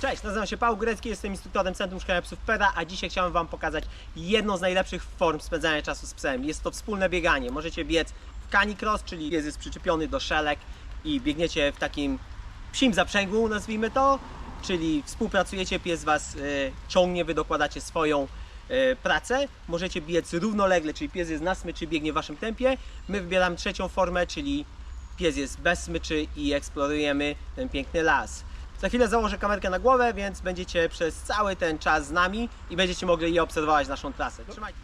Cześć, nazywam się Paweł Grecki, jestem instruktorem Centrum Szkolenia Psów PEDA, a dzisiaj chciałem Wam pokazać jedną z najlepszych form spędzania czasu z psem. Jest to wspólne bieganie. Możecie biec w canicross, czyli pies jest przyczepiony do szelek i biegniecie w takim psim zaprzęgu, nazwijmy to, czyli współpracujecie, pies Was y, ciągnie, Wy dokładacie swoją y, pracę. Możecie biec równolegle, czyli pies jest na smyczy, biegnie w Waszym tempie. My wybieramy trzecią formę, czyli pies jest bez smyczy i eksplorujemy ten piękny las. Za chwilę założę kamerkę na głowę, więc będziecie przez cały ten czas z nami i będziecie mogli je obserwować naszą trasę. Trzymajcie.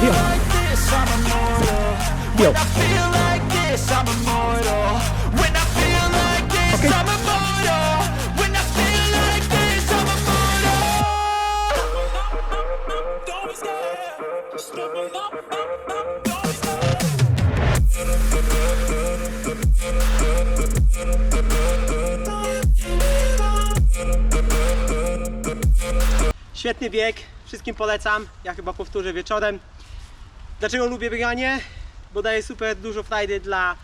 Don't be scared Świetny bieg, wszystkim polecam. Ja chyba powtórzę wieczorem. Dlaczego lubię bieganie? Bo daje super dużo frajdy dla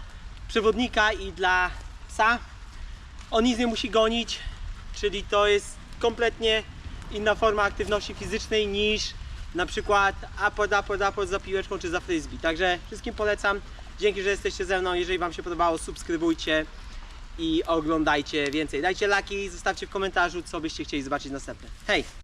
przewodnika i dla psa. On nic nie musi gonić, czyli to jest kompletnie inna forma aktywności fizycznej niż na przykład apod, apod, apod za piłeczką czy za frisbee. Także wszystkim polecam. Dzięki, że jesteście ze mną. Jeżeli Wam się podobało, subskrybujcie i oglądajcie więcej. Dajcie laki, zostawcie w komentarzu, co byście chcieli zobaczyć następne. Hej!